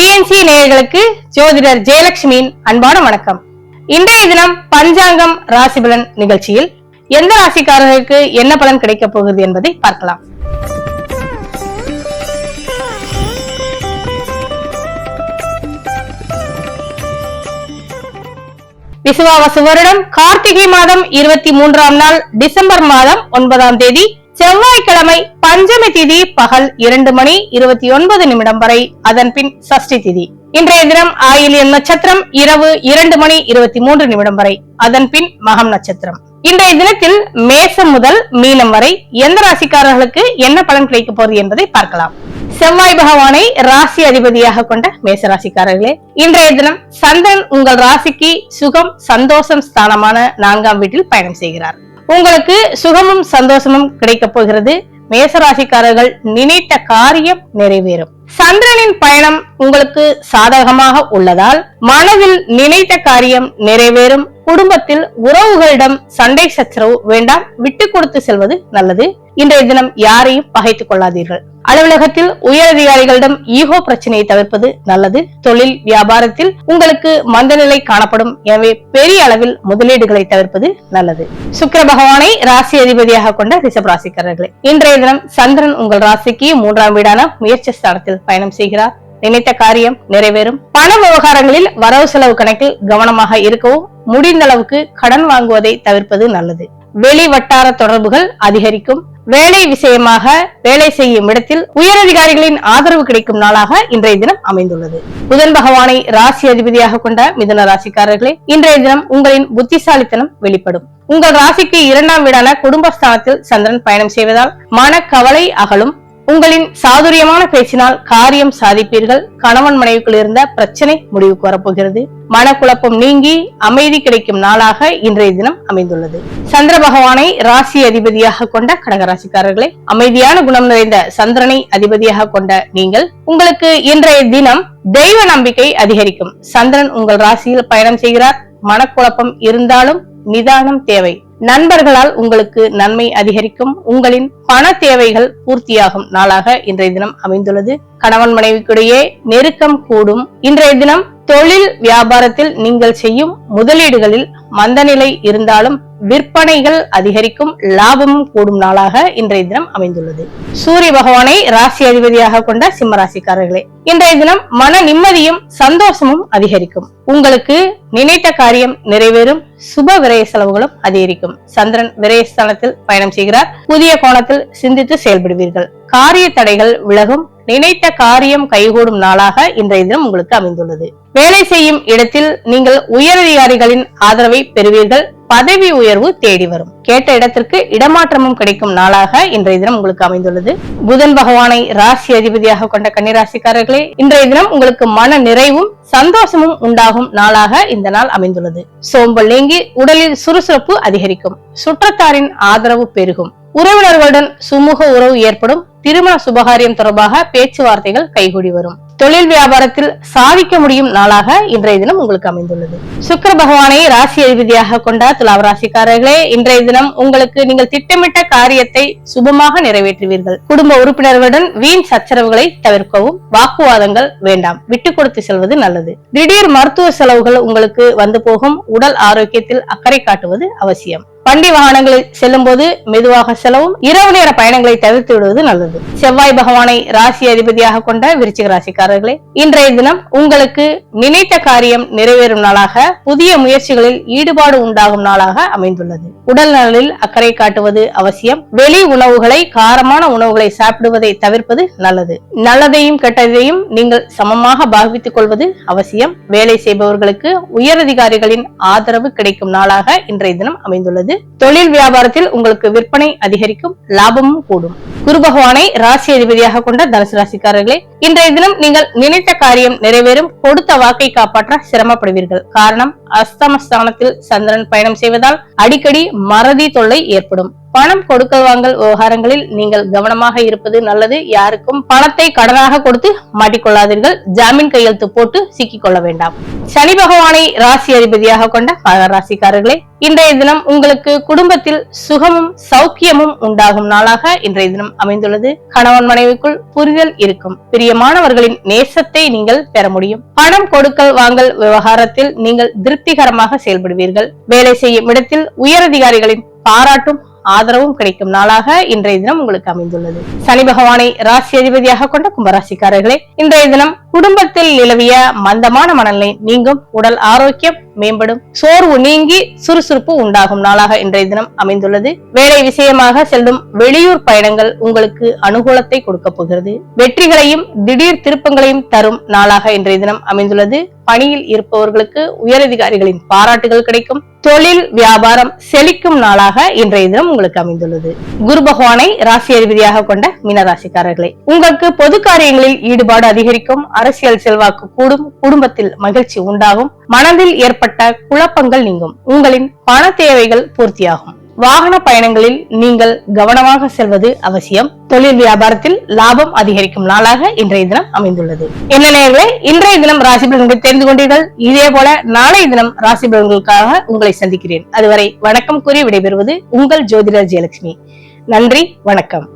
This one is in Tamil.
டிஎன்சி நேயர்களுக்கு ஜோதிடர் ஜெயலட்சுமியின் அன்பான வணக்கம். இன்றைய தினம் பஞ்சாங்கம் ராசிபலன் நிகழ்ச்சியில் எந்த ராசிக்காரர்களுக்கு என்ன பலன் கிடைக்கப் போகிறது என்பதை பார்க்கலாம். விசுவாவசு வருடம் கார்த்திகை மாதம் இருபத்தி மூன்றாம் நாள் டிசம்பர் மாதம் ஒன்பதாம் தேதி செவ்வாய்க்கிழமை பஞ்சமி திதி பகல் இரண்டு மணி இருபத்தி ஒன்பது நிமிடம் வரை. அதன் பின் சஷ்டி திதி. இன்றைய தினம் ஆயிலியம் நட்சத்திரம் இரவு இரண்டு மணி இருபத்தி மூன்று நிமிடம் வரை. அதன் பின் மகம் நட்சத்திரம். இன்றைய தினத்தில் மேசம் முதல் மீனம் வரை எந்த ராசிக்காரர்களுக்கு என்ன பலன் கிடைக்க போகிறது என்பதை பார்க்கலாம். செவ்வாய் பகவானை ராசி அதிபதியாக கொண்ட மேச ராசிக்காரர்களே இன்றைய தினம் சந்திரன் உங்கள் ராசிக்கு சுகம் சந்தோஷம் ஸ்தானமான நான்காம் வீட்டில் பயணம் செய்கிறார். உங்களுக்கு சுகமும் சந்தோஷமும் கிடைக்கப் போகிறது. மேசராசிக்காரர்கள் நினைத்த காரியம் நிறைவேறும். சந்திரனின் பயணம் உங்களுக்கு சாதகமாக உள்ளதால் மனதில் நினைத்த காரியம் நிறைவேறும். குடும்பத்தில் உறவுகளிடம் சண்டை சச்சரவு வேண்டாம். விட்டு கொடுத்து செல்வது நல்லது. இன்றைய தினம் யாரையும் பகைத்துக் கொள்ளாதீர்கள். அலுவலகத்தில் உயரதிகாரிகளிடம் ஈகோ பிரச்சனையை தவிர்ப்பது நல்லது. தொழில் வியாபாரத்தில் உங்களுக்கு மந்தநிலை காணப்படும். எனவே பெரிய அளவில் முதலீடுகளை தவிர்ப்பது நல்லது. சுக்கர பகவானை ராசி அதிபதியாக கொண்ட ரிஷப் ராசிக்காரர்களே இன்றைய தினம் சந்திரன் உங்கள் ராசிக்கு மூன்றாம் வீடான முயற்சி ஸ்தானத்தில் பயணம் செய்கிறார். நினைத்த காரியம் நிறைவேறும். பண விவகாரங்களில் வரவு செலவு கணக்கில் கவனமாக இருக்கவும் முடிந்த அளவுக்கு கடன் வாங்குவதை தவிர்ப்பது நல்லது. வெளி வட்டார தொடர்புகள் அதிகரிக்கும். வேலை விஷயமாக வேலை செய்யும் இடத்தில் உயரதிகாரிகளின் ஆதரவு கிடைக்கும் நாளாக இன்றைய தினம் அமைந்துள்ளது. புதன் பகவானை ராசி அதிபதியாக கொண்ட மிதன ராசிக்காரர்களே இன்றைய தினம் உங்களின் புத்திசாலித்தனம் வெளிப்படும். உங்கள் ராசிக்கு இரண்டாம் வீடான குடும்பஸ்தானத்தில் சந்திரன் பயணம் செய்வதால் மனக்கவலை அகலும். உங்களின் சாதுரியமான பேச்சினால் காரியம் சாதிப்பீர்கள். கணவன் மனைவிக்குள் இருந்த பிரச்சனை முடிவுக்கு வரப்போகிறது. மனக்குழப்பம் நீங்கி அமைதி கிடைக்கும் நாளாக இன்றைய தினம் அமைந்துள்ளது. சந்திர பகவானை ராசி அதிபதியாக கொண்ட கடகராசிக்காரர்களே அமைதியான குணம் நிறைந்த சந்திரனை அதிபதியாக கொண்ட நீங்கள் உங்களுக்கு இன்றைய தினம் தெய்வ நம்பிக்கை அதிகரிக்கும். சந்திரன் உங்கள் ராசியில் பயணம் செய்கிறார். மனக்குழப்பம் இருந்தாலும் நிதானம் தேவை. நண்பர்களால் உங்களுக்கு நன்மை அதிகரிக்கும். உங்களின் பண தேவைகள் பூர்த்தியாகும் நாளாக இன்றைய தினம் அமைந்துள்ளது. கணவன் மனைவிக்கிடையே நெருக்கம் கூடும். இன்றைய தினம் தொழில் வியாபாரத்தில் நீங்கள் செய்யும் முதலீடுகளில் மந்தநிலை இருந்தாலும் விற்பனைகள் அதிகரிக்கும் லாபமும் கூடும் நாளாக இன்றைய தினம் அமைந்துள்ளது. சூரிய பகவானை ராசி அதிபதியாக கொண்ட சிம்ம ராசிக்காரர்களே இன்றைய தினம் மன நிம்மதியும் சந்தோஷமும் அதிகரிக்கும். உங்களுக்கு நினைத்த காரியம் நிறைவேறும் சுப விரய செலவுகளும் அதிகரிக்கும். சந்திரன் விரயஸ்தானத்தில் பயணம் செய்கிறார். புதிய கோணத்தில் சிந்தித்து செயல்படுவீர்கள். காரிய தடைகள் விலகும் நினைத்த காரியம் கைகூடும் நாளாக இன்றைய தினம் உங்களுக்கு அமைந்துள்ளது. வேலை செய்யும் இடத்தில் நீங்கள் உயரதிகாரிகளின் ஆதரவை பெறுவீர்கள். பதவி உயர்வு தேடி வரும். கேட்ட இடத்திற்கு இடமாற்றமும் கிடைக்கும் நாளாக இன்றைய தினம் உங்களுக்கு அமைந்துள்ளது. புதன் பகவானை ராசி அதிபதியாக கொண்ட கன்னிராசிக்காரர்களே இன்றைய தினம் உங்களுக்கு மன நிறைவும் சந்தோஷமும் உண்டாகும் நாளாக இந்த நாள் அமைந்துள்ளது. சோம்பல் நீங்கி உடலில் சுறுசுறுப்பு அதிகரிக்கும். சுற்றத்தாரின் ஆதரவு பெருகும். உறவினர்களுடன் சுமூக உறவு ஏற்படும் திருமண சுபகாரியம் தொடர்பாக பேச்சுவார்த்தைகள் கைகூடி வரும். தொழில் வியாபாரத்தில் சாதிக்க முடியும் நாளாக இன்றைய தினம் உங்களுக்கு அமைந்துள்ளது. சுக்கர பகவானை ராசி அதிபதியாக கொண்ட துலாவ ராசிக்காரர்களே இன்றைய தினம் உங்களுக்கு நீங்கள் திட்டமிட்ட காரியத்தை சுபமாக நிறைவேற்றுவீர்கள். குடும்ப உறுப்பினர்களுடன் வீண் சச்சரவுகளை தவிர்க்கவும் வாக்குவாதங்கள் வேண்டாம். விட்டு கொடுத்து செல்வது நல்லது. திடீர் மருத்துவ செலவுகள் உங்களுக்கு வந்து போகும். உடல் ஆரோக்கியத்தில் அக்கறை காட்டுவது அவசியம். வண்டி வாகனங்களில் செல்லும் போது மெதுவாக செலவும் இரவு நேர பயணங்களை தவிர்த்து விடுவது நல்லது. செவ்வாய் பகவானை ராசி அதிபதியாக கொண்ட விருச்சிக ராசிக்காரர்களே இன்றைய தினம் உங்களுக்கு நினைத்த காரியம் நிறைவேறும் நாளாக புதிய முயற்சிகளில் ஈடுபாடு உண்டாகும் நாளாக அமைந்துள்ளது. உடல் நலனில் அக்கறை காட்டுவது அவசியம். வெளி உணவுகளை காரமான உணவுகளை சாப்பிடுவதை தவிர்ப்பது நல்லது. நல்லதையும் கெட்டதையும் நீங்கள் சமமாக பாவித்துக் கொள்வது அவசியம். வேலை செய்பவர்களுக்கு உயரதிகாரிகளின் ஆதரவு கிடைக்கும் நாளாக இன்றைய தினம் அமைந்துள்ளது. தொழில் வியாபாரத்தில் உங்களுக்கு விற்பனை அதிகரிக்கும் லாபமும் கூடும். குரு பகவானை ராசி அதிபதியாக கொண்ட தனுசு ராசிக்காரர்களே இன்றைய தினம் நீங்கள் நினைத்த காரியம் நிறைவேறும் கொடுத்த வாக்கை காப்பாற்ற சிரமப்படுவீர்கள். காரணம் அஸ்தமஸ்தானத்தில் சந்திரன் பயணம் செய்வதால் அடிக்கடி மறதி தொல்லை ஏற்படும். பணம் கொடுக்கல் வாங்கல் விவகாரங்களில் நீங்கள் கவனமாக இருப்பது நல்லது. யாருக்கும் பணத்தை கடனாக கொடுத்து மாட்டிக்கொள்ளாதீர்கள். ஜாமீன் கையெழுத்து போட்டு சிக்கிக்கொள்ள வேண்டாம். சனி பகவானை ராசி அதிபதியாக கொண்ட மகர ராசிக்காரர்களே இன்றைய தினம் உங்களுக்கு குடும்பத்தில் சுகமும் சௌக்கியமும் உண்டாகும் நாளாக இன்றைய தினம் அமைந்துள்ளது. கணவன் மனைவிக்குள் புரிதல் இருக்கும். பிரிய பிரியமானவர்களின் நேசத்தை நீங்கள் பெற முடியும். பணம் கொடுக்கல் வாங்கல் விவகாரத்தில் நீங்கள் திருப்திகரமாக செயல்படுவீர்கள். வேலை செய்யும் இடத்தில் உயரதிகாரிகளின் பாராட்டும் ஆதரவும் கிடைக்கும் நாளாக இன்றைய தினம் உங்களுக்கு அமைந்துள்ளது. சனி பகவானை ராசி அதிபதியாக கொண்ட கும்பராசிக்காரர்களே இன்றைய தினம் குடும்பத்தில் நிலவிய மந்தமான மனநிலை நீங்கும். உடல் ஆரோக்கியம் மேம்படும். சோர்வு நீங்கி சுறுசுறுப்பு உண்டாகும் நாளாக இன்றைய தினம் அமைந்துள்ளது. வேலை விஷயமாக செல்லும் வெளியூர் பயணங்கள் உங்களுக்கு அனுகூலத்தை கொடுக்க போகிறது. வெற்றிகளையும் திடீர் திருப்பங்களையும் தரும் நாளாக இன்றைய தினம் அமைந்துள்ளது. பணியில் இருப்பவர்களுக்கு உயரதிகாரிகளின் பாராட்டுகள் கிடைக்கும். தொழில் வியாபாரம் செழிக்கும் நாளாக இன்றைய தினம் உங்களுக்கு அமைந்துள்ளது. குரு பகவானை ராசி அதிபதியாக கொண்ட மீனராசிக்காரர்களே உங்களுக்கு பொது காரியங்களில் ஈடுபாடு அதிகரிக்கும். அரசியல் செல்வாக்கு கூடும். குடும்பத்தில் மகிழ்ச்சி உண்டாகும். மனதில் ஏற்ப ஏற்பட்ட குழப்பங்கள் நீங்கும். உங்களின் பண தேவைகள் பூர்த்தியாகும். வாகன பயணங்களில் நீங்கள் கவனமாக செல்வது அவசியம். தொழில் வியாபாரத்தில் லாபம் அதிகரிக்கும் நாளாக இன்றைய தினம் அமைந்துள்ளது. என்ன நேர்களே இன்றைய தினம் ராசி பலன்களை தெரிந்து கொண்டீர்கள். இதே போல நாளைய தினம் ராசி பலன்களுக்காக உங்களை சந்திக்கிறேன். அதுவரை வணக்கம் கூறி விடைபெறுவது உங்கள் ஜோதிடர் ஜெயலட்சுமி. நன்றி வணக்கம்.